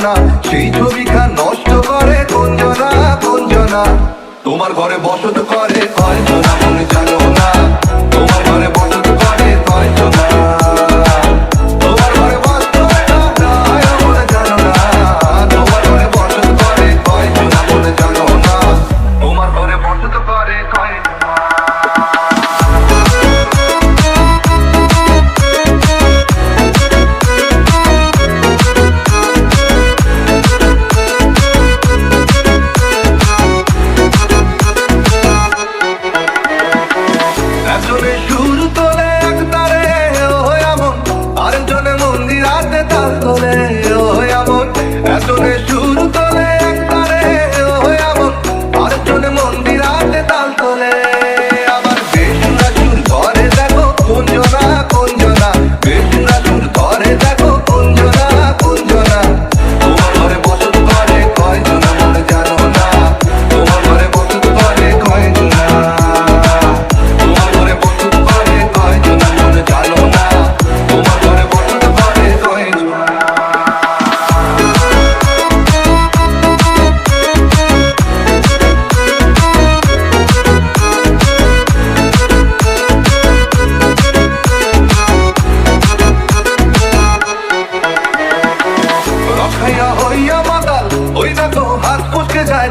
গুঞ্জনা সেই ছবিখান নষ্ট করে গুঞ্জনা গুঞ্জনা। তোমার ঘরে বসত করে সন্ধি রাতে তাল তোলে। ও এমন এত নেশা খাইয়া হইয়া মাতাল ওই দেখো হাত পুষকে যায়।